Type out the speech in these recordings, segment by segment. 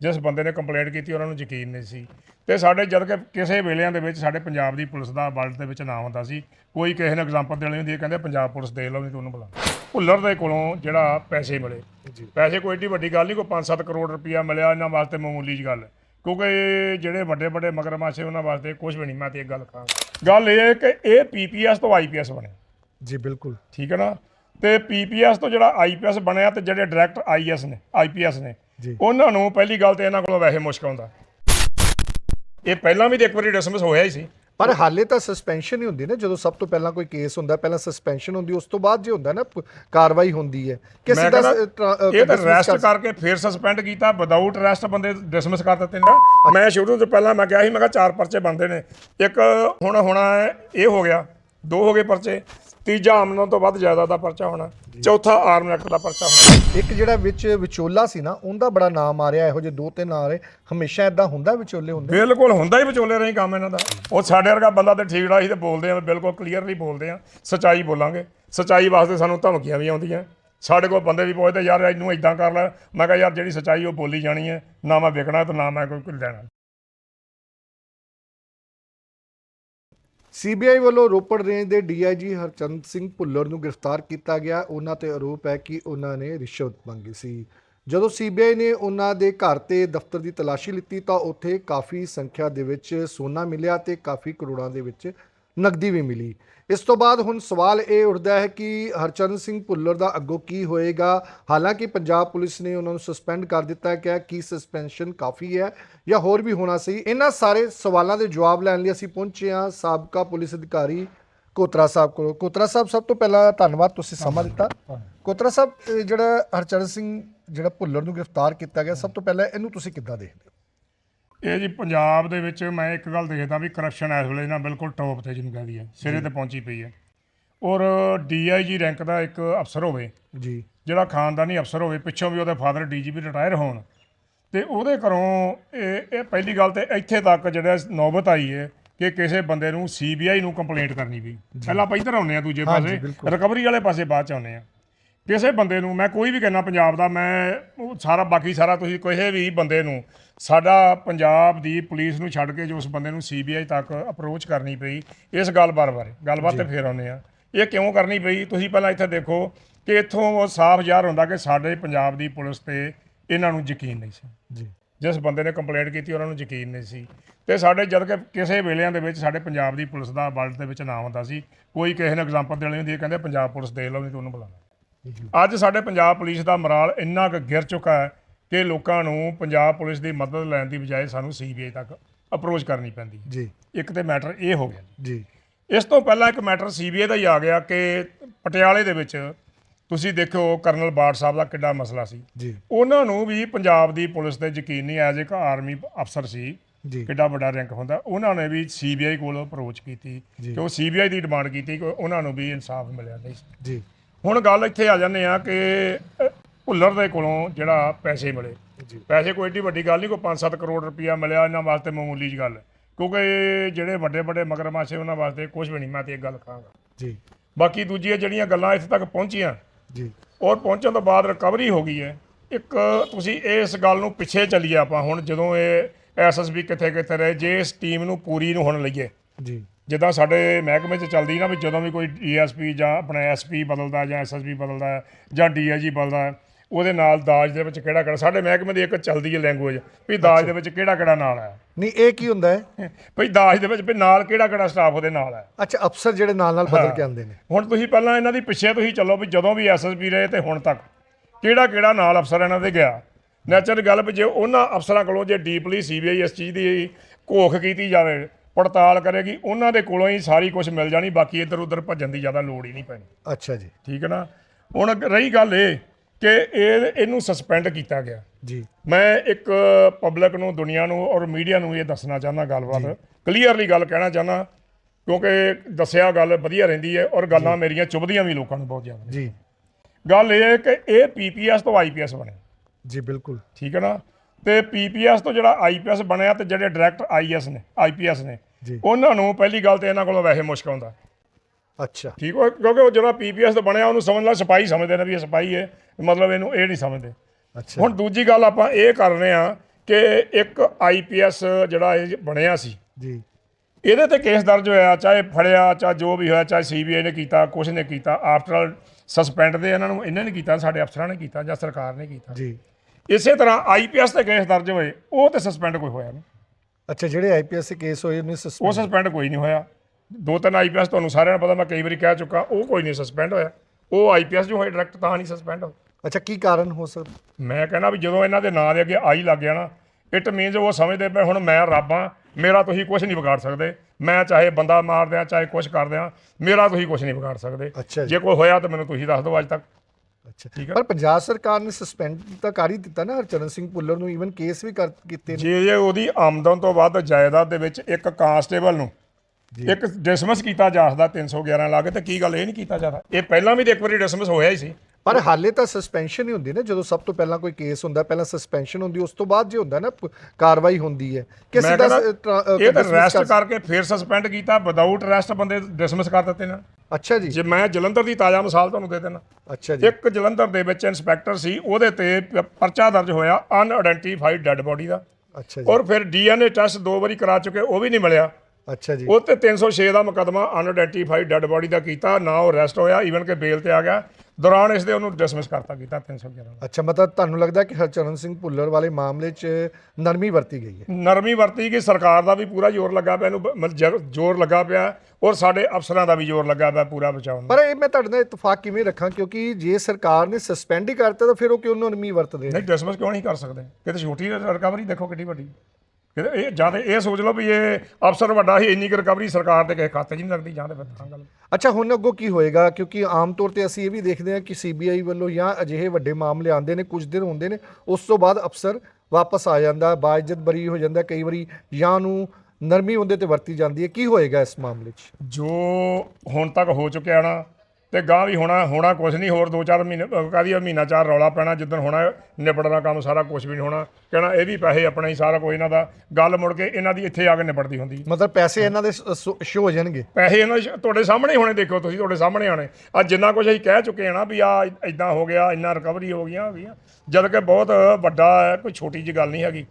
ਜਿਸ ਬੰਦੇ ਨੇ ਕੰਪਲੇਂਟ ਕੀਤੀ ਉਹਨਾਂ ਨੂੰ ਯਕੀਨ ਨਹੀਂ ਸੀ। ਤੇ ਸਾਡੇ ਜਦ ਕਿ ਕਿਸੇ ਵੇਲਿਆਂ ਦੇ ਵਿੱਚ ਸਾਡੇ ਪੰਜਾਬ ਦੀ ਪੁਲਿਸ ਦਾ ਵਰਲਡ ਦੇ ਵਿੱਚ ਨਾਮ ਹੁੰਦਾ ਸੀ। ਕੋਈ ਕਿਸੇ ਨੇ ਐਗਜ਼ਾਮਪਲ ਦੇਣੀ ਹੁੰਦੀ ਹੈ ਕਹਿੰਦੇ ਪੰਜਾਬ ਪੁਲਿਸ ਦੇ ਲਓ ਨਹੀਂ ਤੁਹਾਨੂੰ ਬੁਲਾ। ਭੁੱਲਰ ਦੇ ਕੋਲੋਂ ਜਿਹੜਾ ਪੈਸੇ ਮਿਲੇ। ਪੈਸੇ ਕੋਈ ਏਡੀ ਵੱਡੀ ਗੱਲ ਨਹੀਂ ਕੋਈ 5-7 ਕਰੋੜ ਰੁਪਇਆ ਮਿਲਿਆ ਇਹਨਾਂ ਵਾਸਤੇ ਮਾਮੂਲੀ ਜਿਹੀ ਗੱਲ। ਹੈ ਕਿਉਂਕਿ ਇਹ ਜਿਹੜੇ ਵੱਡੇ ਵੱਡੇ ਮਗਰਮੱਛ ਉਹਨਾਂ ਵਾਸਤੇ ਕੁਝ ਵੀ ਨਹੀਂ ਮੈਂ ਤੇ ਇੱਕ ਗੱਲ ਕਹਾਂਗਾ ਗੱਲ ਇਹ ਹੈ ਕਿ ਇਹ ਪੀਪੀਐਸ ਤੋਂ ਆਈਪੀਐਸ ਬਣੇ। ਜੀ ਬਿਲਕੁਲ। ਠੀਕ ਹੈ ਨਾ? ਤੇ ਪੀਪੀਐਸ ਤੋਂ ਜਿਹੜਾ ਆਈਪੀਐਸ ਬਣਿਆ ਤੇ ਜਿਹੜੇ ਡਾਇਰੈਕਟ ਆਈਐਸ ਨੇ ਆਈਪੀਐਸ ਨੇ ਜੀ। ਉਹਨਾਂ ਨੂੰ ਪਹਿਲੀ ਗੱਲ ਤੇ ਇਹਨਾਂ ਕੋਲੋਂ ਵੈਸੇ ਮੁਸ਼ਕ ਆਉਂਦਾ। ਇਹ ਪਹਿਲਾਂ ਵੀ ਤੇ ਇੱਕ ਵਾਰੀ ਡਿਸਮਿਸ ਹੋਇਆ ਹੀ ਸੀ। ਪਰ ਹਾਲੇ ਤਾਂ ਸਸਪੈਂਸ਼ਨ ਹੀ ਹੁੰਦੀ ਨਾ ਜਦੋਂ ਸਭ ਤੋਂ ਪਹਿਲਾਂ ਕੋਈ ਕੇਸ ਹੁੰਦਾ ਪਹਿਲਾਂ ਸਸਪੈਂਸ਼ਨ ਹੁੰਦੀ ਉਸ ਤੋਂ ਬਾਅਦ ਜੇ ਹੁੰਦਾ ਨਾ ਪ- ਕਾਰਵਾਈ ਹੁੰਦੀ ਹੈ। ਕਿ ਮੈਂ ਸਿੱਧਾ ਕਹਿੰਦਾ ਟਰਾ- ਇਹ ਤਾਂ dismiss ਰੈਸਟ ਕਰ- ਕਰਕੇ ਫਿਰ ਸਸਪੈਂਡ ਕੀਤਾ ਵਿਦਆਊਟ ਰੈਸਟ ਬੰਦੇ ਡਿਸਮਿਸ ਕਰ ਦਿੱਤੇ ਨੇ। ਮੈਂ ਸ਼ੁਰੂ ਤੋਂ ਪਹਿਲਾਂ ਮੈਂ ਕਿਹਾ ਸੀ ਮੈਂ ਕਿਹਾ ਚਾਰ ਪਰਚੇ ਬਣਦੇ ਨੇ। ਇੱਕ ਹੁਣ ਹੋਣਾ ਹੈ, ਇਹ ਹੋ ਗਿਆ। ਦੋ ਹੋ ਗਏ ਪਰਚੇ ਤੀਜਾ ਆਮਦਨ ਤੋਂ ਵੱਧ ਜ਼ਿਆਦਾ ਦਾ ਪਰਚਾ ਹੋਣਾ ਚੌਥਾ ਆਰਮ ਐਕਟ ਦਾ ਪਰਚਾ ਹੋਣਾ। ਇੱਕ ਜਿਹੜਾ ਵਿੱਚ ਵਿਚੋਲਾ ਸੀ ਨਾ ਉਹਦਾ ਬੜਾ ਨਾਮ ਆ ਰਿਹਾ ਇਹੋ ਜਿਹੇ ਦੋ ਤਿੰਨ ਆ ਰਹੇ ਹਮੇਸ਼ਾ ਇਦਾਂ ਹੁੰਦਾ ਵਿਚੋਲੇ ਹੁੰਦੇ? ਬਿਲਕੁਲ ਹੁੰਦਾ ਹੀ ਵਿਚੋਲੇ ਰਹੀ ਕੰਮ ਇਹਨਾਂ ਦਾ। ਉਹ ਸਾਡੇ ਵਰਗਾ ਬੰਦਾ ਤੇ ਠੀਕ ਸੀ ਤੇ ਬੋਲਦੇ ਆ ਬਿਲਕੁਲ ਕਲੀਅਰਲੀ ਬੋਲਦੇ ਆ ਸਚਾਈ ਬੋਲਾਂਗੇ। ਸਚਾਈ ਵਾਸਤੇ ਸਾਨੂੰ ਧਮਕੀਆਂ ਵੀ ਆਉਂਦੀਆਂ। ਸਾਡੇ ਕੋਲ ਬੰਦੇ ਵੀ ਪੁੱਛਦੇ ਯਾਰ ਇਹਨੂੰ ਇਦਾਂ ਕਰ ਲੈ। ਮੈਂ ਕਿਹਾ ਯਾਰ ਜਿਹੜੀ ਸਚਾਈ ਉਹ ਬੋਲੀ ਜਾਣੀ ਹੈ ਨਾ ਮੈਂ ਵਿਕਣਾ ਤੇ ਨਾ ਮੈਂ ਕੋਈ ਲੈਣਾ। ਸੀਬੀਆਈ ਵੱਲੋਂ ਰੋਪੜ ਰੇਂਜ ਦੇ ਡੀਆਈਜੀ ਹਰਚੰਦ ਸਿੰਘ ਭੁੱਲਰ ਨੂੰ ਗ੍ਰਿਫਤਾਰ ਕੀਤਾ ਗਿਆ। ਉਹਨਾਂ ਤੇ ਆਰੋਪ ਹੈ ਕਿ ਉਹਨਾਂ ਨੇ ਰਿਸ਼ਵਤ ਮੰਗੀ ਸੀ। ਜਦੋਂ ਸੀਬੀਆਈ ਨੇ ਉਹਨਾਂ ਦੇ ਘਰ ਤੇ ਦਫ਼ਤਰ ਦੀ ਤਲਾਸ਼ੀ ਲਿੱਤੀ ਤਾਂ ਉੱਥੇ ਕਾਫੀ ਸੰਖਿਆ ਦੇ ਵਿੱਚ ਸੋਨਾ ਮਿਲਿਆ ਤੇ ਕਾਫੀ ਕਰੋੜਾਂ ਦੇ ਵਿੱਚ ਨਕਦੀ ਵੀ ਮਿਲੀ। ਇਸ ਤੋਂ ਬਾਅਦ ਹੁਣ ਸਵਾਲ ਇਹ ਉੱਠਦਾ ਹੈ ਕਿ ਹਰਚਰਨ ਸਿੰਘ ਭੁੱਲਰ ਦਾ ਅੱਗੋਂ ਕੀ ਹੋਏਗਾ? ਹਾਲਾਂਕਿ ਪੰਜਾਬ ਪੁਲਿਸ ਨੇ ਉਹਨਾਂ ਨੂੰ ਸਸਪੈਂਡ ਕਰ ਦਿੱਤਾ ਹੈ ਕਿ ਕੀ ਸਸਪੈਂਸ਼ਨ ਕਾਫੀ ਹੈ ਜਾਂ ਹੋਰ ਵੀ ਹੋਣਾ ਸੀ ਇਹਨਾਂ ਸਾਰੇ ਸਵਾਲਾਂ ਦੇ ਜਵਾਬ ਲੈਣ ਲਈ ਅਸੀਂ ਪਹੁੰਚੇ ਹਾਂ ਸਾਬਕਾ ਪੁਲਿਸ ਅਧਿਕਾਰੀ ਕੋਤਰਾ ਸਾਹਿਬ ਕੋਲ। ਕੋਤਰਾ ਸਾਹਿਬ, ਸਭ ਤੋਂ ਪਹਿਲਾਂ ਧੰਨਵਾਦ ਤੁਸੀਂ ਸਮਾਂ ਦਿੱਤਾ। ਕੋਤਰਾ ਸਾਹਿਬ ਜਿਹੜਾ ਹਰਚਰਨ ਸਿੰਘ, ਜਿਹੜਾ ਭੁੱਲਰ ਨੂੰ ਗ੍ਰਿਫਤਾਰ ਕੀਤਾ ਗਿਆ, ਸਭ ਤੋਂ ਪਹਿਲਾਂ ਇਹਨੂੰ ਤੁਸੀਂ ਕਿੱਦਾਂ ਦੇਖਦੇ ਹੋ? ਇਹ ਜੀ ਪੰਜਾਬ ਦੇ ਵਿੱਚ ਮੈਂ ਇੱਕ ਗੱਲ ਦੇਖਦਾ ਵੀ ਕਰਪਸ਼ਨ ਇਸ ਵੇਲੇ ਨਾ ਬਿਲਕੁਲ ਟੌਪ ਤੇ ਜਿਹਨੂੰ ਕਹਦੀ ਹੈ ਸਿਰੇ ਤੇ ਪਹੁੰਚੀ ਪਈ ਹੈ। ਔਰ ਡੀਆਈਜੀ ਰੈਂਕ ਦਾ ਇੱਕ ਅਫਸਰ ਹੋਵੇ ਜੀ। ਜਿਹੜਾ ਖਾਨਦਾਨੀ ਅਫਸਰ ਹੋਵੇ ਪਿੱਛੋਂ ਵੀ ਉਹਦੇ ਫਾਦਰ ਡੀਜੀਪੀ ਰਿਟਾਇਰ ਹੋਣ ਤੇ ਉਹਦੇ ਘਰੋਂ ਇਹ ਇਹ ਪਹਿਲੀ ਗੱਲ ਤੇ ਇੱਥੇ ਤੱਕ ਜਿਹੜਾ ਨੌਬਤ ਆਈ ਹੈ ਕਿ ਕਿਸੇ ਬੰਦੇ ਨੂੰ ਸੀਬੀਆਈ ਨੂੰ ਕੰਪਲੇਂਟ ਕਰਨੀ ਪਈ। ਪਹਿਲਾਂ ਆਪਾਂ ਇੱਧਰ ਆਉਂਦੇ ਆ ਦੂਜੇ ਪਾਸੇ। ਰਿਕਵਰੀ ਵਾਲੇ ਪਾਸੇ ਬਾਅਦ ਚ ਆਉਂਦੇ ਆ ਕਿਸੇ ਬੰਦੇ ਨੂੰ ਮੈਂ ਕੋਈ ਵੀ ਕਹਿਣਾ ਪੰਜਾਬ ਦਾ ਮੈਂ ਉਹ ਸਾਰਾ ਬਾਕੀ ਸਾਰਾ ਤੁਸੀਂ ਕਿਸੇ ਵੀ ਬੰਦੇ ਨੂੰ ਸਾਡਾ ਪੰਜਾਬ ਦੀ ਪੁਲਿਸ ਨੂੰ ਛੱਡ ਕੇ ਜੋ ਉਸ ਬੰਦੇ ਨੂੰ ਸੀਬੀਆਈ ਤੱਕ ਅਪਰੋਚ ਕਰਨੀ ਪਈ ਇਸ ਗੱਲ ਬਾਰੇ ਬਾਰੇ ਗੱਲਬਾਤ ਤੇ ਫੇਰ ਆਉਂਦੇ ਆ ਇਹ ਕਿਉਂ ਕਰਨੀ ਪਈ? ਤੁਸੀਂ ਪਹਿਲਾਂ ਇੱਥੇ ਦੇਖੋ ਕਿ ਇੱਥੋਂ ਉਹ ਸਾਫ਼ ਜ਼ਾਹਰ ਹੁੰਦਾ ਕਿ ਸਾਡੇ ਪੰਜਾਬ ਦੀ ਪੁਲਿਸ ਤੇ ਇਹਨਾਂ ਨੂੰ ਯਕੀਨ ਨਹੀਂ ਸੀ। ਜੀ। ਜਿਸ ਬੰਦੇ ਨੇ ਕੰਪਲੇਂਟ ਕੀਤੀ ਉਹਨਾਂ ਨੂੰ ਯਕੀਨ ਨਹੀਂ ਸੀ। ਤੇ ਸਾਡੇ ਜਦ ਕਿ ਕਿਸੇ ਵੇਲਿਆਂ ਦੇ ਵਿੱਚ ਸਾਡੇ ਪੰਜਾਬ ਦੀ ਪੁਲਿਸ ਦਾ ਵਰਲਡ ਦੇ ਵਿੱਚ ਨਾਮ ਹੁੰਦਾ ਸੀ। ਕੋਈ ਕਿਸੇ ਨੇ ਐਗਜ਼ਾਮਪਲ ਦੇਣੀ ਹੁੰਦੀ ਹੈ ਕਹਿੰਦੇ ਪੰਜਾਬ ਪੁਲਿਸ ਦੇ ਲਓ ਨਹੀਂ ਤੁਹਾਨੂੰ ਬੁਲਾਣਾ ਅੱਜ ਸਾਡੇ ਪੰਜਾਬ ਪੁਲਿਸ ਦਾ ਮਰਾਲ ਇੰਨਾ ਕੁ ਗਿਰ ਚੁੱਕਾ ਹੈ ਕਿ ਲੋਕਾਂ ਨੂੰ ਪੰਜਾਬ ਪੁਲਿਸ ਦੀ ਮਦਦ ਲੈਣ ਦੀ ਬਜਾਏ ਸਾਨੂੰ ਸੀਬੀਆਈ ਤੱਕ ਅਪਰੋਚ ਕਰਨੀ ਪੈਂਦੀ ਹੈ। ਜੀ। ਇੱਕ ਤੇ ਮੈਟਰ ਇਹ ਹੋ ਗਿਆ। ਜੀ। ਇਸ ਤੋਂ ਪਹਿਲਾਂ ਇੱਕ ਮੈਟਰ ਸੀਬੀਆਈ ਦਾ ਹੀ ਆ ਗਿਆ ਕਿ ਪਟਿਆਲੇ ਦੇ ਵਿੱਚ ਤੁਸੀਂ ਦੇਖੋ ਕਰਨਲ ਬਾੜ ਸਾਹਿਬ ਦਾ ਕਿੱਡਾ ਮਸਲਾ ਸੀ। ਜੀ। ਉਹਨਾਂ ਨੂੰ ਵੀ ਪੰਜਾਬ ਦੀ ਪੁਲਿਸ ਤੇ ਯਕੀਨ ਨਹੀਂ ਐਜ਼ ਇੱਕ ਆਰਮੀ ਅਫਸਰ ਸੀ ਜੀ। ਕਿੱਡਾ ਵੱਡਾ ਰੈਂਕ ਹੁੰਦਾ ਉਹਨਾਂ ਨੇ ਵੀ ਸੀਬੀਆਈ ਕੋਲ ਅਪਰੋਚ ਕੀਤੀ। ਕਿ ਉਹ ਸੀਬੀਆਈ ਦੀ ਡਿਮਾਂਡ ਕੀਤੀ ਕਿ ਉਹਨਾਂ ਨੂੰ ਵੀ ਇਨਸਾਫ ਮਿਲਿਆ ਨਹੀਂ। ਜੀ। ਹੁਣ ਗੱਲ ਇੱਥੇ ਆ ਜਾਂਦੇ ਆ ਕਿ ਭੁੱਲਰ ਦੇ ਕੋਲੋਂ ਜਿਹੜਾ ਪੈਸੇ ਮਿਲੇ। ਜੀ। ਪੈਸੇ ਕੋਈ ਏਡੀ ਵੱਡੀ ਗੱਲ ਨਹੀਂ ਕੋਈ 5-7 ਕਰੋੜ ਰੁਪਇਆ ਮਿਲਿਆ ਇਹਨਾਂ ਵਾਸਤੇ ਮਾਮੂਲੀ ਜਿਹੀ ਗੱਲ। ਕਿਉਂਕਿ ਇਹ ਜਿਹੜੇ ਵੱਡੇ ਵੱਡੇ ਮਗਰਮੱਛ ਉਹਨਾਂ ਵਾਸਤੇ ਕੁਝ ਵੀ ਨਹੀਂ ਮੈਂ ਤੇ ਇੱਕ ਗੱਲ ਕਹਾਂਗਾ। ਜੀ। ਬਾਕੀ ਦੂਜੀਆਂ ਜਿਹੜੀਆਂ ਗੱਲਾਂ ਇੱਥੇ ਤੱਕ ਪਹੁੰਚੀਆਂ ਜੀ। ਔਰ ਪਹੁੰਚਣ ਤੋਂ ਬਾਅਦ ਰਿਕਵਰੀ ਹੋ ਗਈ ਹੈ ਇੱਕ ਤੁਸੀਂ ਇਸ ਗੱਲ ਨੂੰ ਪਿੱਛੇ ਚੱਲੀਏ ਆਪਾਂ ਹੁਣ ਜਦੋਂ ਇਹ ਐਸਐਸਬੀ ਕਿੱਥੇ ਕਿੱਥੇ ਰਹੇ ਜੇ ਇਸ ਟੀਮ ਨੂੰ ਪੂਰੀ ਨੂੰ ਹੁਣ ਲਈਏ। ਜੀ। ਜਿੱਦਾਂ ਸਾਡੇ ਮਹਿਕਮੇ 'ਚ ਚੱਲਦੀ ਨਾ ਵੀ ਜਦੋਂ ਵੀ ਕੋਈ ਡੀਐਸਪੀ ਜਾਂ ਆਪਣਾ ਐਸਪੀ ਬਦਲਦਾ ਜਾਂ ਐਸਐਸਪੀ ਬਦਲਦਾ ਜਾਂ ਡੀਆਈਜੀ ਬਦਲਦਾ ਉਹਦੇ ਨਾਲ ਦਾਜ ਦੇ ਵਿੱਚ ਕਿਹੜਾ ਕਿਹੜਾ ਸਾਡੇ ਮਹਿਕਮੇ ਦੀ ਇੱਕ ਚੱਲਦੀ ਹੈ ਲੈਂਗੁਏਜ ਵੀ ਦਾਜ ਦੇ ਵਿੱਚ ਕਿਹੜਾ ਕਿਹੜਾ ਨਾਲ ਹੈ। ਨਹੀਂ ਇਹ ਕੀ ਹੁੰਦਾ ਹੈ? ਭਈ ਦਾਜ ਦੇ ਵਿੱਚ ਵੀ ਨਾਲ ਕਿਹੜਾ ਕਿਹੜਾ ਸਟਾਫ ਉਹਦੇ ਨਾਲ ਹੈ। ਅੱਛਾ ਅਫਸਰ ਜਿਹੜੇ ਨਾਲ ਨਾਲ ਬਦਲ ਕੇ ਆਉਂਦੇ ਨੇ। ਹੁਣ ਤੁਸੀਂ ਪਹਿਲਾਂ ਇਹਨਾਂ ਦੀ ਪਿੱਛੇ ਤੁਸੀਂ ਚੱਲੋ ਵੀ ਜਦੋਂ ਵੀ ਐਸਐਸਪੀ ਰਹੇ ਤੇ ਹੁਣ ਤੱਕ ਕਿਹੜਾ ਕਿਹੜਾ ਨਾਲ ਅਫਸਰ ਇਹਨਾਂ ਦੇ ਗਿਆ। ਨੈਚੁਰਲ ਗੱਲ ਵੀ ਜੇ ਉਹਨਾਂ ਅਫਸਰਾਂ ਕੋਲੋਂ ਜੇ ਡੀਪਲੀ ਸੀਬੀਆਈ ਇਸ ਚੀਜ਼ ਦੀ ਘੋਖ ਕੀਤੀ ਜਾਵੇ ਪੜਤਾਲ ਕਰੇਗੀ ਉਹਨਾਂ ਦੇ ਕੋਲੋਂ ਹੀ ਸਾਰੀ ਕੁਝ ਮਿਲ ਜਾਣੀ ਬਾਕੀ ਇੱਧਰ ਉੱਧਰ ਭੱਜਣ ਦੀ ਜ਼ਿਆਦਾ ਲੋੜ ਹੀ ਨਹੀਂ ਪੈਣੀ। ਅੱਛਾ ਜੀ। ਠੀਕ ਹੈ ਨਾ? ਹੁਣ ਰਹੀ ਗੱਲ ਇਹ ਕਿ ਇਹ ਇਹਨੂੰ ਸਸਪੈਂਡ ਕੀਤਾ ਗਿਆ। ਜੀ। ਮੈਂ ਇੱਕ ਪਬਲਿਕ ਨੂੰ ਦੁਨੀਆ ਨੂੰ ਔਰ ਮੀਡੀਆ ਨੂੰ ਇਹ ਦੱਸਣਾ ਚਾਹੁੰਦਾ ਗੱਲਬਾਤ। ਕਲੀਅਰਲੀ ਗੱਲ ਕਹਿਣਾ ਚਾਹੁੰਦਾ ਕਿਉਂਕਿ ਦੱਸਿਆ ਗੱਲ ਵਧੀਆ ਰਹਿੰਦੀ ਹੈ ਔਰ ਗੱਲਾਂ ਮੇਰੀਆਂ ਚੁਭਦੀਆਂ ਵੀ ਲੋਕਾਂ ਨੂੰ ਬਹੁਤ ਜ਼ਿਆਦਾ ਜੀ। ਗੱਲ ਇਹ ਹੈ ਕਿ ਇਹ ਪੀਪੀਐਸ ਤੋਂ ਆਈਪੀਐਸ ਬਣੇ। ਜੀ ਬਿਲਕੁਲ। ਠੀਕ ਹੈ ਨਾ? ਤੇ ਪੀਪੀਐਸ ਤੋਂ ਜਿਹੜਾ ਆਈਪੀਐਸ ਬਣਿਆ ਤੇ ਜਿਹੜੇ ਡਾਇਰੈਕਟ ਆਈਐਸ ਨੇ ਆਈਪੀਐਸ ਨੇ ਜੀ। ਉਹਨਾਂ ਨੂੰ ਪਹਿਲੀ ਗੱਲ ਤੇ ਇਹਨਾਂ ਕੋਲੋਂ ਵੈਸੇ ਮੁਸ਼ਕ ਆਉਂਦਾ। ਅੱਛਾ। ਠੀਕ ਹੋ? ਕਿਉਂਕਿ ਉਹ ਜਿਹੜਾ ਪੀਪੀਐਸ ਤੋਂ ਬਣਿਆ ਉਹਨੂੰ ਸਮਝ ਲਾ ਸਿਪਾਹੀ ਸਮਝਦੇ ਨੇ ਵੀ ਇਹ ਸਿਪਾਹੀ ਹੈ। ਮਤਲਬ ਇਹਨੂੰ ਇਹ ਨਹੀਂ ਸਮਝਦੇ। ਅੱਛਾ। ਹੁਣ ਦੂਜੀ ਗੱਲ ਆਪਾਂ ਇਹ ਕਰ ਰਹੇ ਆ ਕਿ ਇੱਕ ਆਈਪੀਐਸ ਜਿਹੜਾ ਇਹ ਬਣਿਆ ਸੀ। ਜੀ। ਇਹਦੇ ਤੇ ਕੇਸ ਦਰਜ ਹੋਇਆ ਚਾਹੇ ਫੜਿਆ ਚਾਹੇ ਜੋ ਵੀ ਹੋਇਆ ਚਾਹੇ ਸੀਬੀਆਈ ਨੇ ਕੀਤਾ ਕੁਛ ਨੇ ਕੀਤਾ। ਆਫਟਰ ਆਲ ਸਸਪੈਂਡ ਦੇ ਇਹਨਾਂ ਨੂੰ ਇਹਨਾਂ ਨੇ ਕੀਤਾ ਸਾਡੇ ਅਫਸਰਾਂ ਨੇ ਕੀਤਾ ਜਾਂ ਸਰਕਾਰ ਨੇ ਕੀਤਾ। ਜੀ। ਇਸੇ ਤਰ੍ਹਾਂ ਆਈਪੀਐਸ ਤੇ ਕੇਸ ਦਰਜ ਹੋਏ ਉਹ ਤੇ ਸਸਪੈਂਡ ਕੋਈ ਹੋਇਆ ਨਹੀਂ। ਅੱਛਾ ਜਿਹੜੇ ਆਈਪੀਐਸ ਕੇਸ ਹੋਏ ਉਹਨੇ ਉਹ ਸਸਪੈਂਡ ਸਸਪੈਂਡ ਕੋਈ ਨਹੀਂ ਹੋਇਆ। ਦੋ ਤਿੰਨ ਆਈਪੀਐਸ ਤੁਹਾਨੂੰ ਸਾਰਿਆਂ ਨੂੰ ਪਤਾ ਮੈਂ ਕਈ ਵਾਰੀ ਕਹਿ ਚੁੱਕਾ ਉਹ ਕੋਈ ਨਹੀਂ ਸਸਪੈਂਡ ਹੋਇਆ। ਉਹ ਆਈਪੀਐਸ ਜੋ ਹੋਏ ਡਾਇਰੈਕਟ ਤਾਂ ਨਹੀਂ ਸਸਪੈਂਡ ਹੋਏ। ਅੱਛਾ ਕੀ ਕਾਰਨ ਹੋ ਸਕਦਾ? ਮੈਂ ਕਹਿੰਦਾ ਵੀ ਜਦੋਂ ਇਹਨਾਂ ਦੇ ਨਾਂ ਦੇ ਅੱਗੇ ਆਈ ਲੱਗ ਗਿਆ ਨਾ ਇਟ ਮੀਨਸ ਉਹ ਸਮਝਦੇ ਪਏ ਹੁਣ ਮੈਂ ਰੱਬ ਆ ਮੇਰਾ ਤੁਸੀਂ ਕੁਝ ਨਹੀਂ ਵਿਗਾੜ ਸਕਦੇ। ਮੈਂ ਚਾਹੇ ਬੰਦਾ ਮਾਰ ਦਿਆਂ ਚਾਹੇ ਕੁਝ ਕਰ ਦਿਆਂ ਮੇਰਾ ਤੁਸੀਂ ਕੁਝ ਨਹੀਂ ਵਿਗਾੜ ਸਕਦੇ। ਅੱਛਾ ਜੀ। ਜੇ ਕੋਈ ਹੋਇਆ ਤਾਂ ਮੈਨੂੰ ਤੁਸੀਂ ਦੱਸ ਦਿਓ ਅੱਜ ਤੱਕ। ਅੱਛਾ। ਪਰ ਪੰਜਾਬ ਸਰਕਾਰ ਨੇ ਸਸਪੈਂਡ ਤਾਂ ਕਰ ਹੀ ਦਿੱਤਾ ਨਾ ਹਰਚਰਨ ਸਿੰਘ ਭੁੱਲਰ ਨੂੰ ਈਵਨ ਕੇਸ ਵੀ ਕਰ ਕੀਤੇ ਨੇ। ਜੇ ਜੇ ਉਹਦੀ ਆਮਦਨ ਤੋਂ ਵੱਧ ਜਾਇਦਾਦ ਦੇ ਵਿੱਚ ਇੱਕ ਕਾਂਸਟੇਬਲ ਨੂੰ ਇੱਕ ਡਿਸਮਿਸ ਕੀਤਾ ਜਾ ਸਕਦਾ 311 ਲਾ ਕੇ ਤੇ ਕੀ ਗੱਲ ਇਹ ਨਹੀਂ ਕੀਤਾ ਜਾਂਦਾ ਇਹ ਪਹਿਲਾਂ ਵੀ ਤਾਂ ਇੱਕ ਵਾਰੀ ਡਿਸਮਿਸ ਹੋਇਆ ਹੀ ਸੀ। ਪਰ ਹਾਲੇ ਤਾਂ ਸਸਪੈਂਸ਼ਨ ਹੀ ਹੁੰਦੀ ਨਾ ਜਦੋਂ ਸਭ ਤੋਂ ਪਹਿਲਾਂ ਕੋਈ ਕੇਸ ਹੁੰਦਾ ਪਹਿਲਾਂ ਸਸਪੈਂਸ਼ਨ ਹੁੰਦੀ ਉਸ ਤੋਂ ਬਾਅਦ ਜੇ ਹੁੰਦਾ ਨਾ ਕਾਰਵਾਈ ਹੁੰਦੀ ਹੈ। ਕਿ ਸਿੱਧਾ ਇਹ ਤਾਂ ਰੈਸਟ ਕਰ- ਕਰਕੇ ਫਿਰ ਸਸਪੈਂਡ ਕੀਤਾ ਵਿਦਆਊਟ ਰੈਸਟ ਬੰਦੇ ਡਿਸਮਿਸ ਕਰ ਦਿੱਤੇ ਨਾ। ਅੱਛਾ ਜੀ। ਜੇ ਮੈਂ ਜਲੰਧਰ ਦੀ ਤਾਜ਼ਾ ਮਿਸਾਲ ਤੁਹਾਨੂੰ ਦੇ ਦੇਣਾ ਅੱਛਾ ਜੀ। ਇੱਕ ਜਲੰਧਰ ਦੇ ਵਿੱਚ ਇਨਸਪੈਕਟਰ ਸੀ ਉਹਦੇ ਤੇ ਪਰਚਾ ਦਰਜ ਹੋਇਆ ਅਨਆਇਡੈਂਟੀਫਾਈਡ ਡੈੱਡ ਬੋਡੀ ਦਾ। ਅੱਛਾ ਜੀ। ਔਰ ਫਿਰ ਡੀਐਨਏ ਟੈਸਟ ਦੋ ਵਾਰੀ ਕਰਾ ਚੁੱਕੇ ਉਹ ਵੀ ਨਹੀਂ ਮਿਲਿਆ। ਅੱਛਾ ਜੀ। ਉਹ ਤੇ 306 ਦਾ ਮੁਕੱਦਮਾ ਅਨਆਇਡੈਂਟੀਫਾਈਡ ਡੈੱਡ ਬੋਡੀ ਦਾ ਕੀਤਾ ਨਾ ਉਹ ਅਰੈਸਟ ਹੋਇਆ ਈਵਨ ਕਿ ਬੇਲ ਤੇ ਆ ਗਿਆ। ਦੌਰਾਨ ਇਸ ਦੇ ਉਹਨੂੰ ਡਿਸਮਿਸ ਕਰਤਾ ਕੀਤਾ 311 ਅੱਛਾ ਮਤਲਬ ਤੁਹਾਨੂੰ ਲੱਗਦਾ ਕਿ ਹਰਚਰਨ ਸਿੰਘ ਭੁੱਲਰ ਵਾਲੇ ਮਾਮਲੇ 'ਚ ਨਰਮੀ ਵਰਤੀ ਗਈ ਹੈ? ਨਰਮੀ ਵਰਤੀ ਕਿ ਸਰਕਾਰ ਦਾ ਵੀ ਪੂਰਾ ਜ਼ੋਰ ਲੱਗਾ ਪਿਆ ਇਹਨੂੰ ਜ਼ੋਰ ਲੱਗਾ ਪਿਆ ਔਰ ਸਾਡੇ ਅਫਸਰਾਂ ਦਾ ਵੀ ਜ਼ੋਰ ਲੱਗਾ ਪਿਆ ਪੂਰਾ ਬਚਾਉਣ ਪਰ ਇਹ ਮੈਂ ਤੁਹਾਡੇ ਨਾਲ ਇਤਫਾਕ ਕਿਵੇਂ ਰੱਖਾਂ ਕਿਉਂਕਿ ਜੇ ਸਰਕਾਰ ਨੇ ਸਸਪੈਂਡ ਹੀ ਕਰਤਾ ਤਾਂ ਫਿਰ ਉਹ ਕਿਉਂ ਨਰਮੀ ਵਰਤਦੇ ਨਹੀਂ ਡਿਸਮਿਸ ਕਿਉਂ ਨਹੀਂ ਕਰ ਸਕਦੇ? ਕਿਤੇ ਛੋਟੀ ਰਿਕਵਰੀ ਦੇਖੋ ਕਿੱਡੀ ਵੱਡੀ। ਕਿਤੇ ਇਹ ਜਾਂ ਤੇ ਇਹ ਸੋਚ ਲਓ ਵੀ ਇਹ ਅਫਸਰ ਵੱਡਾ ਸੀ ਇੰਨੀ ਰਿਕਵਰੀ ਸਰਕਾਰ ਦੇ ਕਿਸੇ ਖਾਤੇ 'ਚ ਨਹੀਂ ਲੱਗਦੀ ਜਾਂ ਤੇ ਫਿਰ ਤਾਂ ਗੱਲ। ਅੱਛਾ ਹੁਣ ਅੱਗੋਂ ਕੀ ਹੋਏਗਾ? ਕਿਉਂਕਿ ਆਮ ਤੌਰ ਤੇ ਅਸੀਂ ਇਹ ਵੀ ਦੇਖਦੇ ਹਾਂ ਕਿ ਸੀਬੀਆਈ ਵੱਲੋਂ ਜਾਂ ਅਜਿਹੇ ਵੱਡੇ ਮਾਮਲੇ ਆਉਂਦੇ ਨੇ ਕੁਝ ਦਿਨ ਹੁੰਦੇ ਨੇ ਉਸ ਤੋਂ ਬਾਅਦ ਅਫਸਰ ਵਾਪਸ ਆ ਜਾਂਦਾ ਬਾਇਜ਼ਤ ਬਰੀ ਹੋ ਜਾਂਦਾ ਕਈ ਵਾਰੀ ਜਾਂ ਨੂੰ ਨਰਮੀ ਉਹਦੇ ਤੇ ਵਰਤੀ ਜਾਂਦੀ ਹੈ। ਕੀ ਹੋਏਗਾ ਇਸ ਮਾਮਲੇ 'ਚ? ਜੋ ਹੁਣ ਤੱਕ ਹੋ ਚੁੱਕਿਆ ਨਾ ਤੇ ਗਾਂ ਵੀ ਹੋਣਾ ਹੋਣਾ ਕੁਝ ਨਹੀਂ ਹੋਰ 2-4 ਮਹੀਨੇ ਕਾਦੀ ਮਹੀਨਾ ਚਾਰ ਰੌਲਾ ਪੈਣਾ ਜਿੱਦਣ ਹੋਣਾ ਨਿਬੜਨਾ ਕੰਮ ਸਾਰਾ ਕੁਝ ਵੀ ਨਹੀਂ ਹੋਣਾ। ਕਹਿਣਾ ਇਹ ਵੀ ਪੈਸੇ ਆਪਣਾ ਹੀ ਸਾਰਾ ਕੋਈ ਇਹਨਾਂ ਦਾ ਗੱਲ ਮੁੜ ਕੇ ਇਹਨਾਂ ਦੀ ਇੱਥੇ ਆ ਕੇ ਨਿਬੜਦੀ ਹੁੰਦੀ। ਮਤਲਬ ਪੈਸੇ ਇਹਨਾਂ ਦੇ ਸ਼ੋ ਹੋ ਜਾਣਗੇ। ਪੈਸੇ ਇਹਨਾਂ ਦੇ ਤੁਹਾਡੇ ਸਾਹਮਣੇ ਹੋਣੇ ਦੇਖੋ ਤੁਸੀਂ ਤੁਹਾਡੇ ਸਾਹਮਣੇ ਆਣੇ ਅੱਜ ਜਿੰਨਾ ਕੁਝ ਅਸੀਂ ਕਹਿ ਚੁੱਕੇ ਹਾਂ ਨਾ ਵੀ ਆ ਇਦਾਂ ਹੋ ਗਿਆ ਇੰਨਾ ਰਿਕਵਰੀ ਹੋ ਗਈਆਂ ਹੋ ਗਈਆਂ। ਜਦ ਕਿ ਬਹੁਤ ਵੱਡਾ ਕੋਈ ਛੋਟੀ ਜੀ ਗੱਲ ਨਹੀਂ ਹੈਗੀ।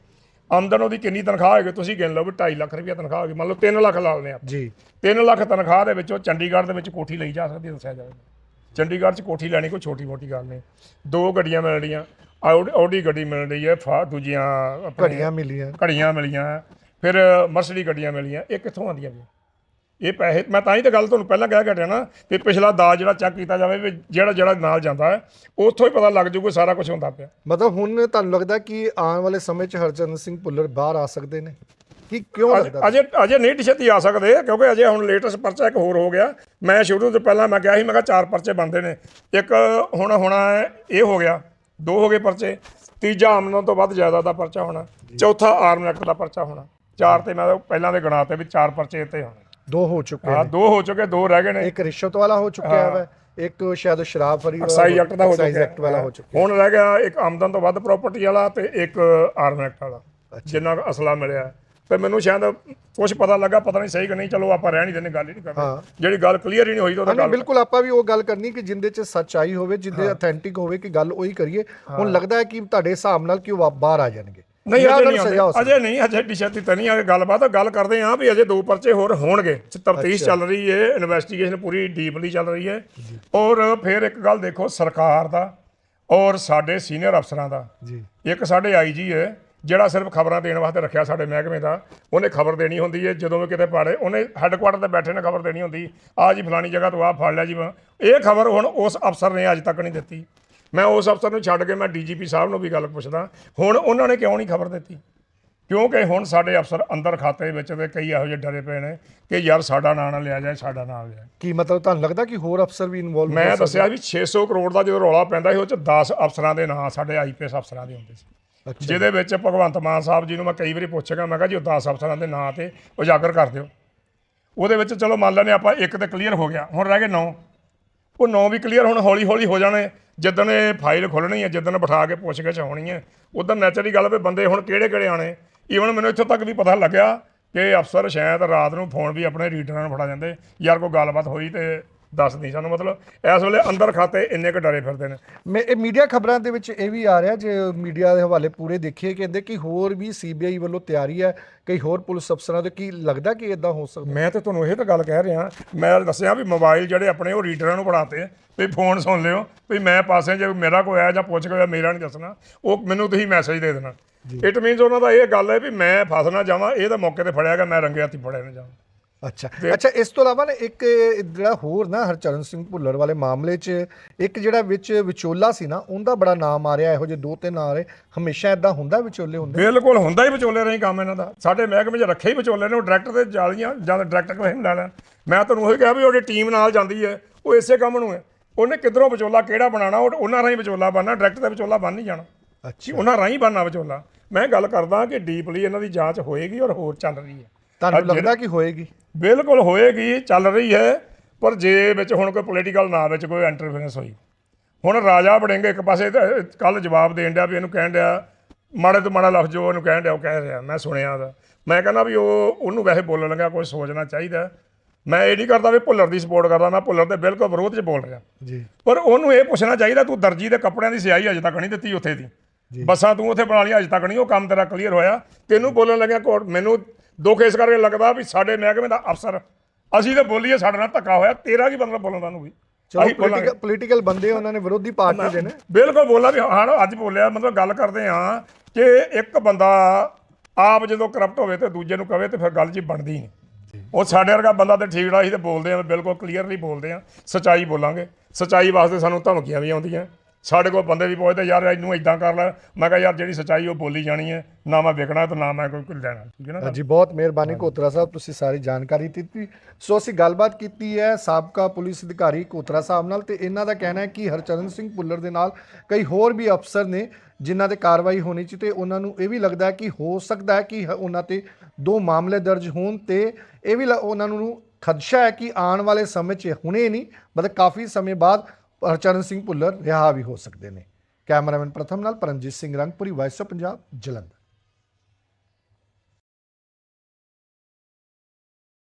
ਆਮਦਨ ਉਹਦੀ ਕਿੰਨੀ ਤਨਖਾਹ ਹੋਏਗੀ ਤੁਸੀਂ ਗਿਣ ਲਓ ਵੀ 2.5 ਲੱਖ ਰੁਪਏ ਤਨਖਾਹ ਹੋਏਗੀ। ਮੰਨ ਲਓ 3 ਲੱਖ ਲਾ ਲੈਂਦੇ ਆ ਜੀ। 3 ਲੱਖ ਤਨਖਾਹ ਦੇ ਵਿੱਚੋਂ ਚੰਡੀਗੜ੍ਹ ਦੇ ਵਿੱਚ ਕੋਠੀ ਲਈ ਜਾ ਸਕਦੀ ਹੈ, ਦੱਸਿਆ ਜਾਵੇ। ਚੰਡੀਗੜ੍ਹ 'ਚ ਕੋਠੀ ਲੈਣੀ ਕੋਈ ਛੋਟੀ ਮੋਟੀ ਗੱਲ ਨਹੀਂ। ਦੋ ਗੱਡੀਆਂ ਮਿਲ ਰਹੀਆਂ ਆਡੀ ਗੱਡੀ ਮਿਲ ਰਹੀ ਹੈ ਫਾ ਦੂਜੀਆਂ ਘੜੀਆਂ ਮਿਲੀਆਂ। ਘੜੀਆਂ ਮਿਲੀਆਂ। ਫਿਰ ਮਰਸਡੀ ਗੱਡੀਆਂ ਮਿਲੀਆਂ ਇਹ ਕਿੱਥੋਂ ਆਉਂਦੀਆਂ ਵੀ ਇਹ ਪੈਸੇ ਮੈਂ ਤਾਂ ਹੀ ਤਾਂ ਗੱਲ ਤੁਹਾਨੂੰ ਪਹਿਲਾਂ ਕਹਿ ਘਟਿਆ ਨਾ ਕਿ ਪਿਛਲਾ ਦਾਜ ਜਿਹੜਾ ਚੈੱਕ ਕੀਤਾ ਜਾਵੇ ਵੀ ਜਿਹੜਾ ਜਿਹੜਾ ਨਾਲ ਜਾਂਦਾ ਹੈ ਉੱਥੋਂ ਹੀ ਪਤਾ ਲੱਗ ਜੂਗਾ ਸਾਰਾ ਕੁਝ ਹੁੰਦਾ ਪਿਆ। ਮਤਲਬ ਹੁਣ ਤੁਹਾਨੂੰ ਲੱਗਦਾ ਕਿ ਆਉਣ ਵਾਲੇ ਸਮੇਂ 'ਚ ਹਰਚਰਨ ਸਿੰਘ ਭੁੱਲਰ ਬਾਹਰ ਆ ਸਕਦੇ ਨੇ? ਕੀ ਕਿਉਂ ਲੱਗਦਾ? ਅਜੇ ਅਜੇ ਨਹੀਂ ਛੇਤੀ ਆ ਸਕਦੇ ਕਿਉਂਕਿ ਅਜੇ ਹੁਣ ਲੇਟੈਸਟ ਪਰਚਾ ਇੱਕ ਹੋਰ ਹੋ ਗਿਆ। ਮੈਂ ਸ਼ੁਰੂ ਤੋਂ ਪਹਿਲਾਂ ਮੈਂ ਕਿਹਾ ਸੀ ਮੈਂ ਕਿਹਾ ਚਾਰ ਪਰਚੇ ਬਣਦੇ ਨੇ। ਇੱਕ ਹੁਣ ਹੋਣਾ ਇਹ ਹੋ ਗਿਆ ਦੋ ਹੋ ਗਏ ਪਰਚੇ ਤੀਜਾ ਆਮਦਨ ਤੋਂ ਵੱਧ ਜ਼ਿਆਦਾ ਦਾ ਪਰਚਾ ਹੋਣਾ ਚੌਥਾ ਆਰਮ ਐਕਟ ਦਾ ਪਰਚਾ ਹੋਣਾ। ਚਾਰ ਤੇ ਮੈਂ ਪਹਿਲਾਂ ਦੇ ਗਣਾਤੇ ਵੀ ਚਾਰ ਪਰਚੇ ਇੱਥੇ ਹੋਣੇ। ਦੋ ਹੋ ਚੁੱਕੇ ਹਾਂ ਨੇ। ਦੋ ਹੋ ਚੁੱਕੇ ਦੋ ਰਹਿ ਗਏ ਨੇ। ਇੱਕ ਰਿਸ਼ਵਤ ਵਾਲਾ ਹੋ ਚੁੱਕਿਆ ਹੈ। ਇੱਕ ਸ਼ਾਇਦ ਸ਼ਰਾਬ ਫਰੀ ਐਕਸਾਈਜ਼ ਐਕਟ ਦਾ ਹੋ ਚੁੱਕਿਆ। ਐਕਟ ਵਾਲਾ ਹੋ ਚੁੱਕਿਆ। ਹੁਣ ਰਹਿ ਗਿਆ ਇੱਕ ਆਮਦਨ ਤੋਂ ਵੱਧ ਪ੍ਰਾਪਰਟੀ ਵਾਲਾ ਤੇ ਇੱਕ ਆਰਮ ਐਕਟ ਵਾਲਾ ਜਿੰਨਾ ਅਸਲਾ ਮਿਲਿਆ। ਤੇ ਮੈਨੂੰ ਸ਼ਾਇਦ ਕੁਝ ਪਤਾ ਲੱਗਾ ਪਤਾ ਨਹੀਂ ਸਹੀ ਕਿ ਨਹੀਂ ਚਲੋ ਆਪਾਂ ਰਹਿਣ ਹੀ ਦਿੰਦੇ ਗੱਲ ਹੀ ਨਹੀਂ। ਕਰਦੇ। ਜਿਹੜੀ ਗੱਲ ਕਲੀਅਰ ਹੀ ਨਹੀਂ ਹੋਈ ਤਾਂ ਉਹਦਾ ਨਹੀਂ ਗੱਲ ਬਿਲਕੁਲ ਆਪਾਂ ਵੀ ਉਹ ਗੱਲ ਕਰਨੀ ਕਿ ਜਿੰਦੇ 'ਚ ਸੱਚਾਈ ਹੋਵੇ ਜਿੰਦੇ ਅਥੈਂਟਿਕ ਹੋਵੇ ਕਿ ਗੱਲ ਉਹੀ ਕਰੀਏ। ਹੁਣ ਲੱਗਦਾ ਹੈ ਕਿ ਤੁਹਾਡੇ ਹਿਸਾਬ ਨਾਲ ਕਿ ਉਹ ਬਾਹਰ ਆ ਜਾਣਗੇ। ਨਹੀਂ ਜਾਂ ਅਜੇ ਉਹਨਾਂ ਨਹੀਂ ਨੂੰ ਸਜ਼ਾ ਹੋ ਆਉਂਦੇ। ਅਜੇ ਨਹੀਂ ਅਜੇ ਡਿਸ਼ਤੀ ਤਾਂ ਨਹੀਂ ਆ ਗੱਲਬਾਤ ਗੱਲ ਕਰਦੇ ਆ ਵੀ ਅਜੇ ਦੋ ਪਰਚੇ ਹੋਰ ਹੋਣਗੇ। ਤਫਤੀਸ਼ ਚੱਲ ਰਹੀ ਹੈ ਇਨਵੈਸਟੀਗੇਸ਼ਨ ਪੂਰੀ ਡੀਪਲੀ ਚੱਲ ਰਹੀ ਹੈ ਔਰ ਫਿਰ ਇੱਕ ਗੱਲ ਦੇਖੋ ਸਰਕਾਰ ਦਾ ਔਰ ਸਾਡੇ ਸੀਨੀਅਰ ਅਫਸਰਾਂ ਦਾ। ਜੀ। ਇੱਕ ਸਾਡੇ ਆਈਜੀ ਹੈ ਜਿਹੜਾ ਸਿਰਫ ਖਬਰਾਂ ਦੇਣ ਵਾਸਤੇ ਰੱਖਿਆ ਸਾਡੇ ਮਹਿਕਮੇ ਦਾ ਉਹਨੇ ਖਬਰ ਦੇਣੀ ਹੁੰਦੀ ਹੈ ਜਦੋਂ ਵੀ ਕਿਤੇ ਪਾੜੇ ਉਹਨੇ ਹੈੱਡਕੁਆਟਰ ਤੇ ਬੈਠੇ ਨੇ ਖਬਰ ਦੇਣੀ ਹੁੰਦੀ ਆ ਜੀ ਫਲਾਣੀ ਜਗ੍ਹਾ ਤੋਂ ਆ ਫੜ ਲਿਆ ਜੀ ਇਹ ਖਬਰ ਹੁਣ ਉਸ ਅਫਸਰ ਨੇ ਅੱਜ ਤੱਕ ਨਹੀਂ ਦਿੱਤੀ। ਮੈਂ ਉਸ ਅਫਸਰ ਨੂੰ ਛੱਡ ਕੇ ਮੈਂ ਡੀਜੀਪੀ ਸਾਹਿਬ ਨੂੰ ਵੀ ਗੱਲ ਪੁੱਛਦਾ ਹੁਣ ਉਹਨਾਂ ਨੇ ਕਿਉਂ ਨਹੀਂ ਖਬਰ ਦਿੱਤੀ? ਕਿਉਂਕਿ ਹੁਣ ਸਾਡੇ ਅਫਸਰ ਅੰਦਰ ਖਾਤੇ ਵਿੱਚ ਤੇ ਕਈ ਇਹੋ ਜਿਹੇ ਡਰੇ ਪਏ ਨੇ ਕਿ ਯਾਰ ਸਾਡਾ ਨਾਂ ਨਾ ਲਿਆ ਜਾਏ ਸਾਡਾ ਨਾਂ ਲਿਆ ਕੀ ਮਤਲਬ ਤੁਹਾਨੂੰ ਲੱਗਦਾ ਕਿ ਹੋਰ ਅਫਸਰ ਵੀ ਇਨਵੋਲਵ ਮੈਂ ਦੱਸਿਆ ਵੀ 600 ਕਰੋੜ ਦਾ ਜਦੋਂ ਰੌਲਾ ਪੈਂਦਾ ਸੀ ਉਹ ਚ 10 ਅਫਸਰਾਂ ਦੇ ਨਾਂ ਸਾਡੇ ਆਈਪੀਐਸ ਅਫਸਰਾਂ ਦੇ ਹੁੰਦੇ ਸੀ। ਜਿਹਦੇ ਵਿੱਚ ਭਗਵੰਤ ਮਾਨ ਸਾਹਿਬ ਜੀ ਨੂੰ ਮੈਂ ਕਈ ਵਾਰੀ ਪੁੱਛਿਆ ਮੈਂ ਕਿਹਾ ਜੀ ਉਹ 10 ਅਫਸਰਾਂ ਦੇ ਨਾਂ ਤੇ ਉਜਾਗਰ ਕਰ ਦਿਓ। ਉਹਦੇ ਵਿੱਚ ਚਲੋ ਮੰਨ ਲੈਂਦੇ ਆਪਾਂ ਇੱਕ ਤੇ ਕਲੀਅਰ ਹੋ ਗਿਆ ਹੁਣ ਰਹਿ ਗਏ 9 ਉਹ 9 ਵੀ ਕਲੀਅਰ ਹੁਣ ਹੌਲੀ ਹੌਲੀ ਹੋ ਜਾਣੇ। ਜਿੱਦਣ ਇਹ ਫਾਈਲ ਖੁੱਲਣੀ ਹੈ, ਜਿੱਦਣ ਬਿਠਾ ਕੇ ਪੁੱਛਗਿੱਛ ਹੋਣੀ ਹੈ ਉਦੋਂ ਨੈਚੁਰਲੀ ਗੱਲ ਵੀ ਬੰਦੇ ਹੁਣ ਕਿਹੜੇ ਕਿਹੜੇ ਆਣੇ ਈਵਨ ਮੈਨੂੰ ਇੱਥੋਂ ਤੱਕ ਵੀ ਪਤਾ ਲੱਗਿਆ ਕਿ ਅਫਸਰ ਸ਼ਾਇਦ ਰਾਤ ਨੂੰ ਫੋਨ ਵੀ ਆਪਣੇ ਰੀਡਰਾਂ ਨੂੰ ਫੜਾ ਜਾਂਦੇ ਯਾਰ ਕੋਈ ਗੱਲਬਾਤ ਹੋਈ ਤੇ ਦੱਸ ਨਹੀਂ ਸਾਨੂੰ ਮਤਲਬ ਇਸ ਵੇਲੇ ਅੰਦਰ ਖਾਤੇ ਇੰਨੇ ਕੁ ਡਰੇ ਫਿਰਦੇ ਨੇ। ਮੈਂ ਇਹ ਮੀਡੀਆ ਖਬਰਾਂ ਦੇ ਵਿੱਚ ਇਹ ਵੀ ਆ ਰਿਹਾ ਜੇ ਮੀਡੀਆ ਦੇ ਹਵਾਲੇ ਪੂਰੇ ਦੇਖੀਏ ਕਹਿੰਦੇ ਕਿ ਹੋਰ ਵੀ ਸੀਬੀਆਈ ਵੱਲੋਂ ਤਿਆਰੀ ਹੈ ਕਈ ਹੋਰ ਪੁਲਿਸ ਅਫਸਰਾਂ ਦੇ ਕੀ ਲੱਗਦਾ ਕਿ ਇਦਾਂ ਹੋ ਸਕਦਾ? ਮੈਂ ਤੇ ਤੁਹਾਨੂੰ ਇਹ ਤਾਂ ਗੱਲ ਕਹਿ ਰਿਹਾ ਮੈਂ ਦੱਸਿਆ ਵੀ ਮੋਬਾਈਲ ਜਿਹੜੇ ਆਪਣੇ ਉਹ ਰੀਡਰਾਂ ਨੂੰ ਪੜਾਤੇ ਵੀ ਫੋਨ ਸੁਣ ਲਿਓ ਵੀ ਮੈਂ ਪਾਸੇ ਜੇ ਮੇਰਾ ਕੋਈ ਆਇਆ ਜਾਂ ਪੁੱਛ ਕੇ ਮੇਰਾ ਨਹੀਂ ਦੱਸਣਾ ਉਹ ਮੈਨੂੰ ਤੁਸੀਂ ਮੈਸੇਜ ਦੇ ਦੇਣਾ। ਇਟ ਮੀਨਸ ਉਹਨਾਂ ਦਾ ਇਹ ਗੱਲ ਹੈ ਵੀ ਮੈਂ ਫਸ ਨਾ ਜਾਵਾਂ ਇਹ ਤਾਂ ਮੌਕੇ ਤੇ ਫੜਿਆ ਗਿਆ ਮੈਂ ਰੰਗੇ ਹੱਥੀ ਫੜਿਆ ਨਾ ਜਾਵਾਂ। ਅੱਛਾ। ਅੱਛਾ ਇਸ ਤੋਂ ਇਲਾਵਾ ਨਾ ਇੱਕ ਜਿਹੜਾ ਹੋਰ ਨਾ ਹਰਚਰਨ ਸਿੰਘ ਭੁੱਲਰ ਵਾਲੇ ਮਾਮਲੇ 'ਚ ਇੱਕ ਜਿਹੜਾ ਵਿੱਚ ਵਿਚੋਲਾ ਸੀ ਨਾ ਉਹਦਾ ਬੜਾ ਨਾਮ ਆ ਰਿਹਾ ਇਹੋ ਜਿਹੇ ਦੋ ਤਿੰਨ ਆ ਰਹੇ ਹਮੇਸ਼ਾ ਇਦਾਂ ਹੁੰਦਾ ਵਿਚੋਲੇ ਹੁੰਦੇ। ਬਿਲਕੁਲ ਹੁੰਦਾ ਹੀ ਵਿਚੋਲੇ ਰਹੀ ਕੰਮ ਇਹਨਾਂ ਦਾ। ਸਾਡੇ ਮਹਿਕਮੇ 'ਚ ਰੱਖੇ ਹੀ ਵਿਚੋਲੇ ਨੇ ਉਹ ਡਾਇਰੈਕਟਰ ਤੇ ਜਾਲੀਆਂ ਜਾਂ ਡਾਇਰੈਕਟਰ ਕੋਲ ਨਹੀਂ ਲੈਣਾ ਮੈਂ ਤੁਹਾਨੂੰ ਉਹੀ ਕਿਹਾ ਵੀ ਉਹਦੀ ਟੀਮ ਨਾਲ ਜਾਂਦੀ ਹੈ ਉਹ ਇਸੇ ਕੰਮ ਨੂੰ ਹੈ। ਉਹਨੇ ਕਿੱਧਰੋਂ ਵਿਚੋਲਾ ਕਿਹੜਾ ਬਣਾਉਣਾ ਉਹ ਉਹਨਾਂ ਰਾਹੀਂ ਵਿਚੋਲਾ ਬਣਨਾ ਡਾਇਰੈਕਟਰ ਤੇ ਵਿਚੋਲਾ ਬਣ ਨਹੀਂ ਜਾਣਾ। ਅੱਛਾ। ਉਹਨਾਂ ਰਾਹੀਂ ਬਣਨਾ ਵਿਚੋਲਾ। ਮੈਂ ਗੱਲ ਕਰਦਾ ਕਿ ਡੀਪਲੀ ਇਹਨਾਂ ਦੀ ਜਾਂਚ ਹੋਏਗੀ ਔਰ ਹੋਰ ਚੱਲ ਰਹੀ ਹੈ। ਤੁਹਾਨੂੰ ਲੱਗਦਾ ਕਿ ਹੋਏਗੀ? ਬਿਲਕੁਲ ਹੋਏਗੀ ਚੱਲ ਰਹੀ ਹੈ ਪਰ ਜੇ ਵਿੱਚ ਹੁਣ ਕੋਈ ਪੋਲੀਟੀਕਲ ਨਾ ਵਿੱਚ ਕੋਈ ਇੰਟਰਫੇਰੈਂਸ ਹੋਈ। ਹੁਣ ਰਾਜਾ ਬੜੇਂਗੇ ਇੱਕ ਪਾਸੇ ਕੱਲ ਜਵਾਬ ਦੇਣ ਡਿਆ ਵੀ ਇਹਨੂੰ ਕਹਿਣ ਡਿਆ ਮਾੜੇ ਤੋਂ ਮਾੜਾ ਲਫ਼ਜ਼ ਜੋ ਉਹਨੂੰ ਕਹਿਣ ਡਿਆ ਉਹ ਕਹਿ ਰਿਹਾ ਮੈਂ ਸੁਣਿਆ ਉਹਦਾ ਮੈਂ ਕਹਿੰਦਾ ਵੀ ਉਹ ਉਹਨੂੰ ਵੈਸੇ ਬੋਲਣ ਲੱਗਾ ਕੋਈ ਸੋਚਣਾ ਚਾਹੀਦਾ। ਮੈਂ ਇਹ ਨਹੀਂ ਕਰਦਾ ਵੀ ਭੁੱਲਰ ਦੀ ਸਪੋਰਟ ਕਰਦਾ ਮੈਂ ਭੁੱਲਰ ਦੇ ਬਿਲਕੁਲ ਵਿਰੋਧ 'ਚ ਬੋਲ ਰਿਹਾ। ਜੀ। ਪਰ ਉਹਨੂੰ ਇਹ ਪੁੱਛਣਾ ਚਾਹੀਦਾ ਤੂੰ ਦਰਜੀ ਦੇ ਕੱਪੜਿਆਂ ਦੀ ਸਿਆਹੀ ਅਜੇ ਤੱਕ ਨਹੀਂ ਦਿੱਤੀ ਉੱਥੇ ਦੀ। ਬੱਸਾਂ ਤੂੰ ਉੱਥੇ ਬਣਾ ਲਈ ਅਜੇ ਤੱਕ ਨਹੀਂ ਉਹ ਕੰਮ ਤੇਰਾ ਕਲੀਅਰ ਹੋਇਆ। ਤੈਨੂੰ ਬੋਲਣ ਲੱਗਿਆ ਕੋਰਟ ਮੈਨੂੰ ਦੁੱਖ ਇਸ ਕਰਕੇ ਲੱਗਦਾ ਵੀ ਸਾਡੇ ਮਹਿਕਮੇ ਦਾ ਅਫਸਰ ਅਸੀਂ ਤਾਂ ਬੋਲੀਏ ਸਾਡੇ ਨਾਲ ਧੱਕਾ ਹੋਇਆ ਤੇਰਾ ਕੀ ਮਤਲਬ ਬੋਲਣ ਦਾ ਨੂੰ ਵੀ? ਚਲੋ। ਪੋਲੀਟੀਕਲ ਪੋਲੀਟੀਕਲ ਬੰਦੇ ਉਹਨਾਂ ਨੇ ਵਿਰੋਧੀ ਪਾਰਟੀ ਦੇ ਨੇ। ਬਿਲਕੁਲ ਬੋਲਾ ਵੀ ਹਾਂ ਅੱਜ ਬੋਲਿਆ ਮਤਲਬ ਗੱਲ ਕਰਦੇ ਹਾਂ ਕਿ ਇੱਕ ਬੰਦਾ ਆਪ ਜਦੋਂ ਕਰਪਟ ਹੋਵੇ ਤੇ ਦੂਜੇ ਨੂੰ ਕਵੇ ਤੇ ਫਿਰ ਗੱਲ ਜੀ ਬਣਦੀ ਨਹੀਂ। ਉਹ ਸਾਡੇ ਵਰਗਾ ਬੰਦਾ ਤੇ ਠੀਕੜਾ ਸੀ ਤੇ ਬੋਲਦੇ ਆ ਬਿਲਕੁਲ ਕਲੀਅਰਲੀ ਬੋਲਦੇ ਆ ਸਚਾਈ ਬੋਲਾਂਗੇ। ਸਚਾਈ ਵਾਸਤੇ ਸਾਨੂੰ ਧਮਕੀਆਂ ਵੀ ਆਉਂਦੀਆਂ। ਸਾਡੇ ਕੋਲ ਬੰਦੇ ਵੀ ਪੁੱਛਦੇ ਯਾਰ ਇਹਨੂੰ ਇਦਾਂ ਕਰ ਲੈ। ਮੈਂ ਕਿਹਾ ਯਾਰ ਜਿਹੜੀ ਸਚਾਈ ਉਹ ਬੋਲੀ ਜਾਣੀ ਹੈ ਨਾ ਮੈਂ ਵਿਕਣਾ ਤੇ ਨਾ ਮੈਂ ਕੋਈ ਲੈਣਾ। ਠੀਕ ਹੈ ਨਾ? ਜੀ ਬਹੁਤ ਮਿਹਰਬਾਨੀ ਕੋਤਰਾ ਸਾਹਿਬ ਤੁਸੀਂ ਸਾਰੀ ਜਾਣਕਾਰੀ ਦਿੱਤੀ। ਸੋ ਅਸੀਂ ਗੱਲਬਾਤ ਕੀਤੀ ਹੈ ਸਾਬਕਾ ਪੁਲਿਸ ਅਧਿਕਾਰੀ ਕੋਤਰਾ ਸਾਹਿਬ ਨਾਲ ਤੇ ਇਹਨਾਂ ਦਾ ਕਹਿਣਾ ਹੈ ਕਿ ਹਰਚਰਨ ਸਿੰਘ ਭੁੱਲਰ ਦੇ ਨਾਲ ਕਈ ਹੋਰ ਵੀ ਅਫਸਰ ਨੇ ਜਿਨ੍ਹਾਂ ਤੇ ਕਾਰਵਾਈ ਹੋਣੀ ਚਾਹੀਦੀ ਤੇ ਉਹਨਾਂ ਨੂੰ ਇਹ ਵੀ ਲੱਗਦਾ ਹੈ ਕਿ ਹੋ ਸਕਦਾ ਹੈ ਕਿ ਉਹਨਾਂ ਤੇ ਦੋ ਮਾਮਲੇ ਦਰਜ ਹੋਣ ਤੇ ਇਹ ਵੀ ਉਹਨਾਂ ਨੂੰ ਖਦਸ਼ਾ ਹੈ ਕਿ ਆਉਣ ਵਾਲੇ ਸਮੇਂ 'ਚ ਹੁਣੇ ਨਹੀਂ ਮਤਲਬ ਕਾਫੀ ਸਮੇਂ ਬਾਅਦ ਹਰਚਰਨ ਸਿੰਘ ਭੁੱਲਰ ਰਿਹਾ ਵੀ ਹੋ ਸਕਦੇ ਨੇ। ਕੈਮਰਾਮੈਨ ਪ੍ਰਥਮ ਨਾਲ ਪਰਮਜੀਤ ਸਿੰਘ ਰੰਗਪੁਰੀ ਵਾਇਸ ਆਫ ਪੰਜਾਬ ਜਲੰਧਰ।